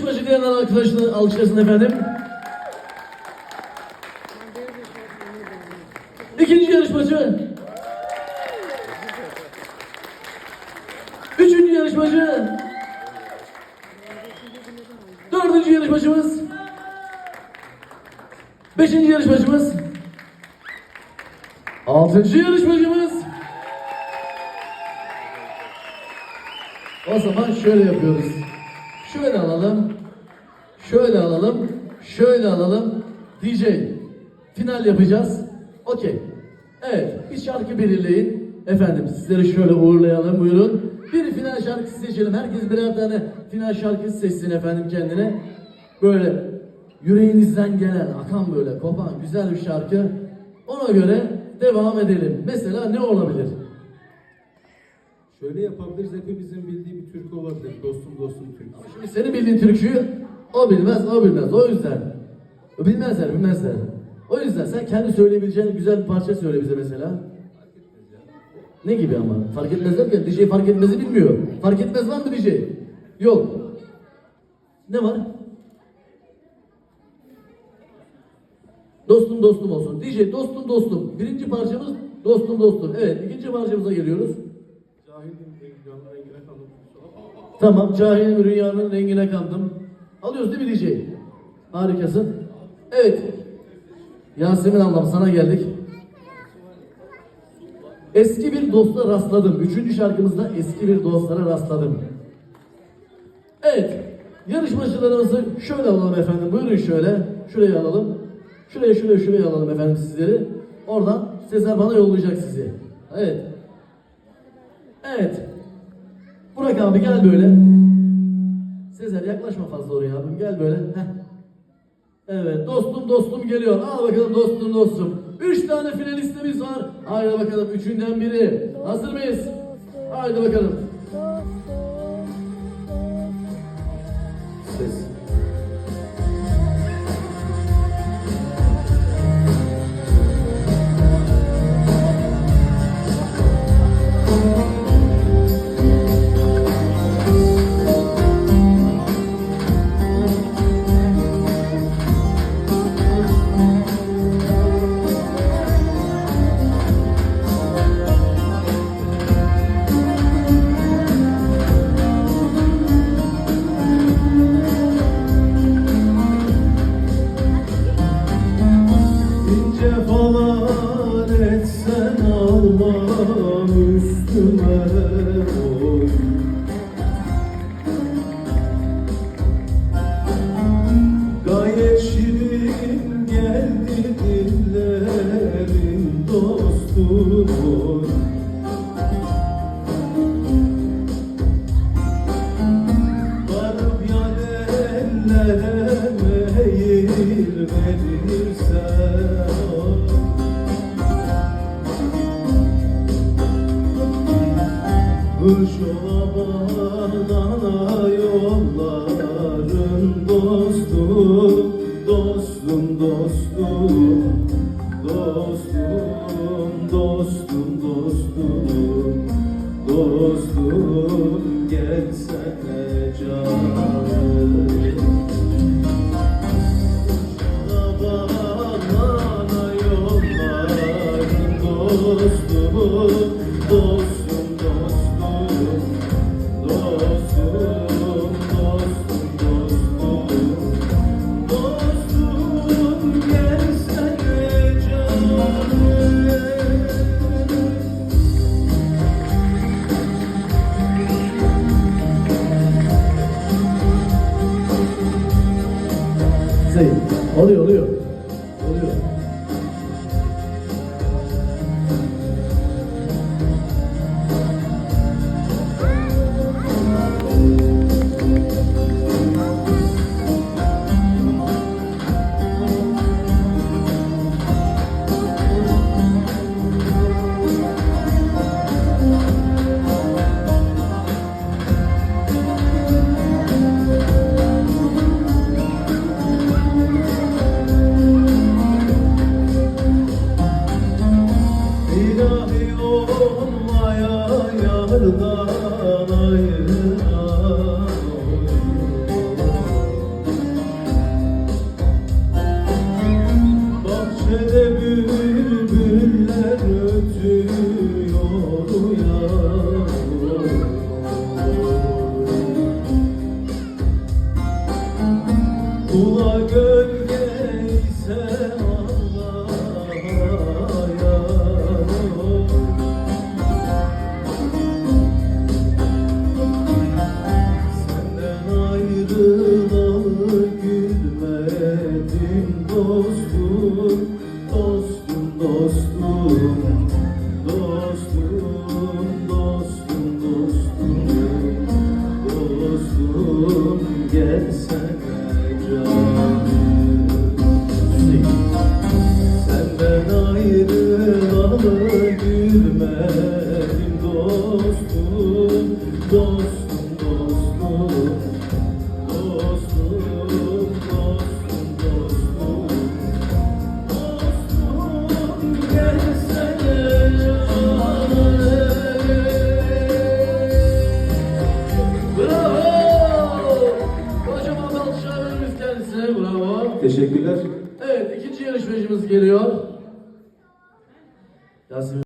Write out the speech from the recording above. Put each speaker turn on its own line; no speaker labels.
yarışmacı diyen arkadaşını alkışlasın efendim. İkinci yarışmacı. Üçüncü yarışmacı. Dördüncü yarışmacımız. Beşinci yarışmacımız. Altıncı yarışmacımız. O zaman şöyle yapıyoruz. Şöyle alalım. Şöyle alalım. Şöyle alalım. DJ. Final yapacağız. Okey. Evet. Bir şarkı belirleyin. Efendim sizleri şöyle uğurlayalım. Buyurun. Bir final şarkısı seçelim. Herkes birer tane final şarkısı seçsin efendim kendine. Böyle yüreğinizden gelen, akan böyle, kopan güzel bir şarkı. Ona göre devam edelim. Mesela ne olabilir?
Şöyle yapabiliriz. Hepimizin bildiği bir türkü olabilir. Dostum dostum türküsü.
Şimdi senin bildiğin türküyü o bilmez, o bilmez. O yüzden. Bilmezler, bilmezler. O yüzden sen kendi söyleyebileceğin güzel bir parça söyle bize mesela. Ne gibi ama? Fark etmez derken DJ fark etmezi bilmiyor. Fark etmez var mı DJ? Yok. Ne var? Dostum dostum olsun. DJ dostum dostum. Birinci parçamız dostum dostum. Evet ikinci parçamıza geliyoruz. Tamam, cahil rüyanın rengine kandım. Alıyoruz değil mi DJ? Harikasın. Evet. Yasemin ablam sana geldik. Eski bir dosta rastladım. Üçüncü şarkımızda eski bir dostlara rastladım. Evet. Yarışmacılarımızı şöyle alalım efendim. Buyurun şöyle. Şuraya alalım. Şuraya şuraya şuraya alalım efendim sizleri. Oradan Sezer bana yollayacak sizi. Evet. Evet. Burak abi gel böyle. Sezer yaklaşma fazla oraya abim gel böyle. Heh. Evet dostum dostum geliyor. Al bakalım dostum dostum. Üç tane finalistimiz var. Haydi bakalım üçünden biri. Hazır mıyız? Haydi bakalım. Ses.
Ola bağlana yolların dostum, dostum, dostum, dostum, dostum,
oluyor. Oluyor.
Teşekkürler.
Evet ikinci yarışmacımız geliyor.